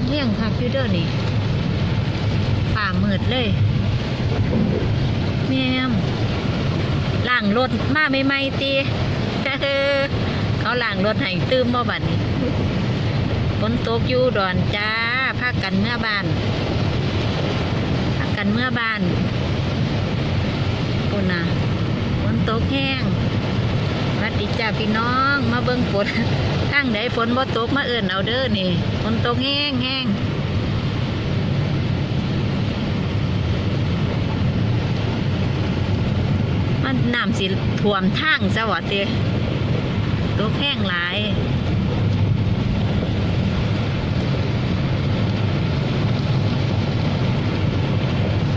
กแห้งคักอยู่เด้อนี่ฝ่ามืดเลยแม่มล่างรถมาใหม่ๆตีเขาล่างรถให้ตื้มบ่บัดนี้ฝนตกอยู่ดอนจ้าพากันเมื่อบ้านพากันเมื่อบ้านปุ่นนะฝนตกแห้ง วัสดีจ้าพี่น้องมาเบิ่งฝนตั้งใดฝนบ่ตกมาเอิ่นเอาเด้อนี่ฝนตกแห้งแห้งมันน้ำสิท่วมทางซะวะเตตกแห้งหลาย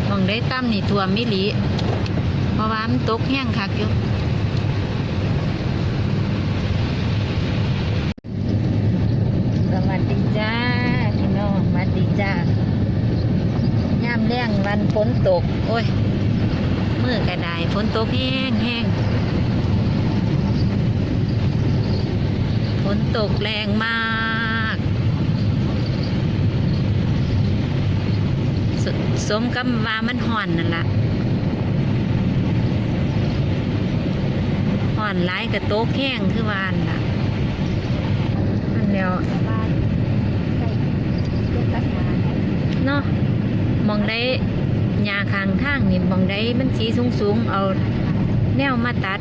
มองได้ตั้มนี่ท่วมมิลีเพราะว่ามันตกแห้งคักอยู่ สวัสดีจ้าพี่น้องสวัสดีจ้า ย่ามแรงวันฝนตก โอ้ยมือกระไดฝนตกแห้งแห้งฝนตกแรงมาก สสมกับว่ามันห่อนนั่นละห่อนหลายกับโต๊ะแห้งคือวานั่นล่ะ มันแล้วเนาะ มองได้หญ้าข้างทางนี่มองได้มันสีสูงสูงๆ เอาแนวมาตัด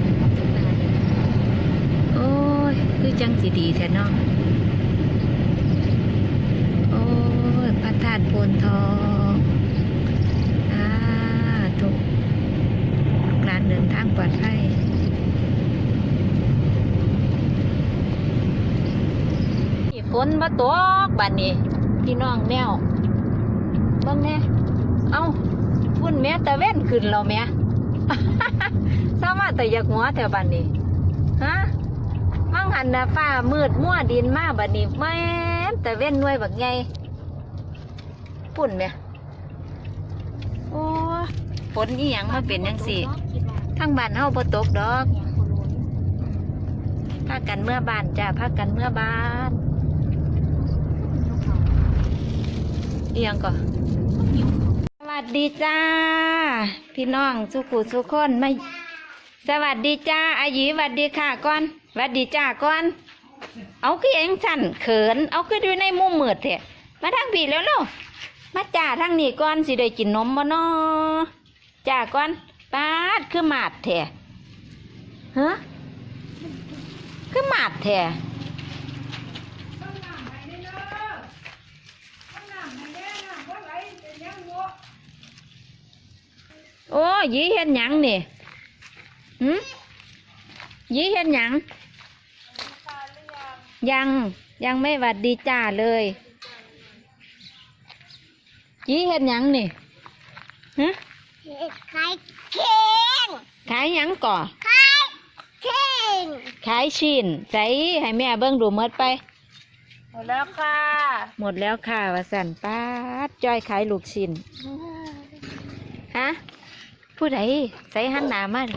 โอ้ย คือจังสีดีแท้เนาะโอ้ยพระธาตุโพนทองอ่าถูกลูกหลานเดินทางปลอดภัยฝนมาตกบัดนี้พี่น้องแนวเบิ่งแน่ เอ้าพุ่นแม่ตะเว้นขึ้นแล้วแม่สามารถแต่อยากหัวแถวบ้านนี้ฮะมังหันนะฟ้ามืดมั่วดินมาบัดนี้แม่นตะเว้นน่วยแบักไงพุ่นแม่โอ้ฝนอีหยังมาเป็นจังสี่ทั้งบ้านเฮาบ่ตกดอกพากันเมื่อบ้านจ้าพากันเมื่อบ้านอีหยังก่อน วัสดีจ้า พี่น้องสุขุสุขคนไม่สวัสดีจ้าอายีสวัสดีค่ะก่อนสวัสดีจ้าก่อน เอาคือเองสั่นเขิน เอาคืออยู่ในมุมมืดเถอะมาทางผีแล้วลูกมาจ่าทางนี้ก่อนสิได้กินนมบ่นอจ่าก่อนปาดคือหมาดแท้ฮะคือหมาดแท้โอ้ ยีเห็นหยังนี่หืมยีเห็นหยังยังยังไม่หวัดดีจ้าเลยยีเห็นหยังนี่ฮะขายเค้งขายหยังก่อขายเค้งขายชิ้นใส่ให้แม่เบิ้งดูหมดไป หมดแล้วค่ะ หมดแล้วค่ะว่าสันป้าดจ้อยขายลูกชิ้นฮะ ผู้ใดใส่หันหนามาดิ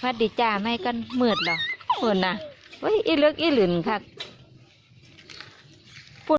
หวัดดีจ้าไม่กันมืดหรอหุ่นนะเฮ้ยอีเลือกอีหลืนค่ะ